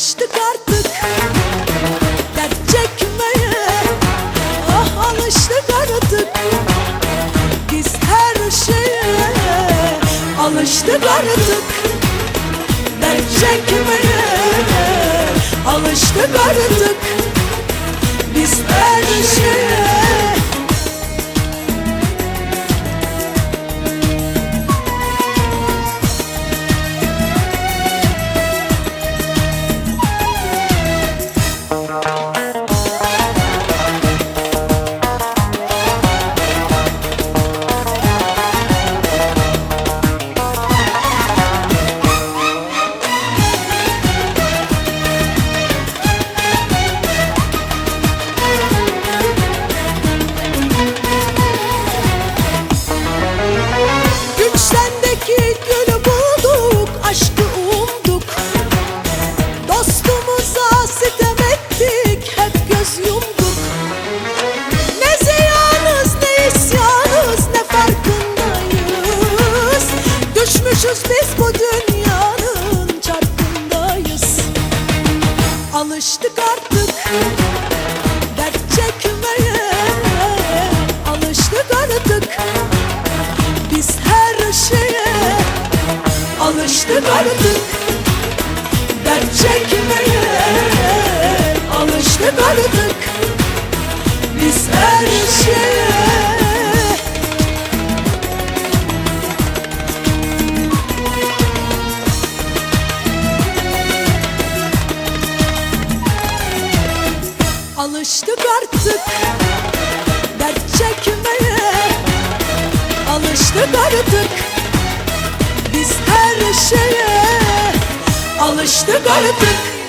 alıştık artık. Dert çekmeye Ah alıştık artık. Biz her şeye Alıştık artık. Dert çekmeye Alıştık artık. Biz her şeye Düşmüşüz biz bu dünyanın çarkındayız Alıştık artık Dert çekmeye. Alıştık artık biz her şeye. Alıştık artık Dert çekmeye. Alıştık artık Alıştık artık Dert çekmeye. Alıştık artık Biz her şeye. Alıştık artık